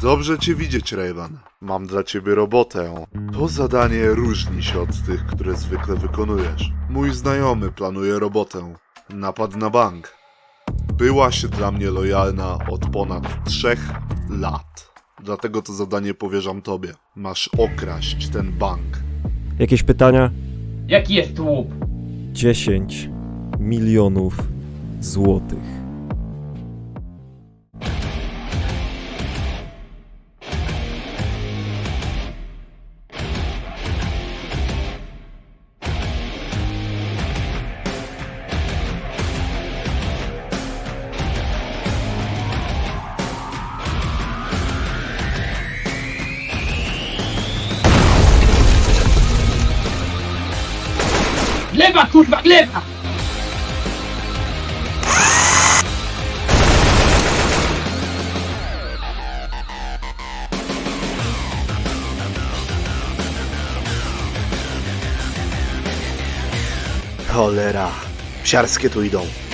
Dobrze cię widzieć, Raven. Mam dla ciebie robotę. To zadanie różni się od tych, które zwykle wykonujesz. Mój znajomy planuje robotę. Napad na bank. Byłaś dla mnie lojalna od ponad trzech lat. Dlatego to zadanie powierzam tobie. Masz okraść ten bank. Jakieś pytania? Jaki jest łup? 10 milionów złotych. Gleba, kurwa, gleba! Cholera. Psiarskie tu idą.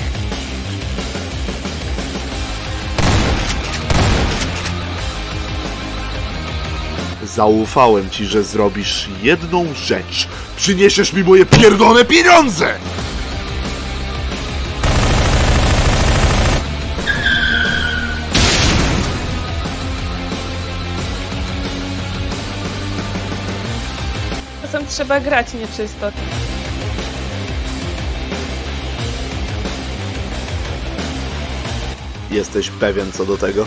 Zaufałem ci, że zrobisz jedną rzecz. Przyniesiesz mi moje pierdolone pieniądze! Czasem trzeba grać nieczysto. Jesteś pewien co do tego?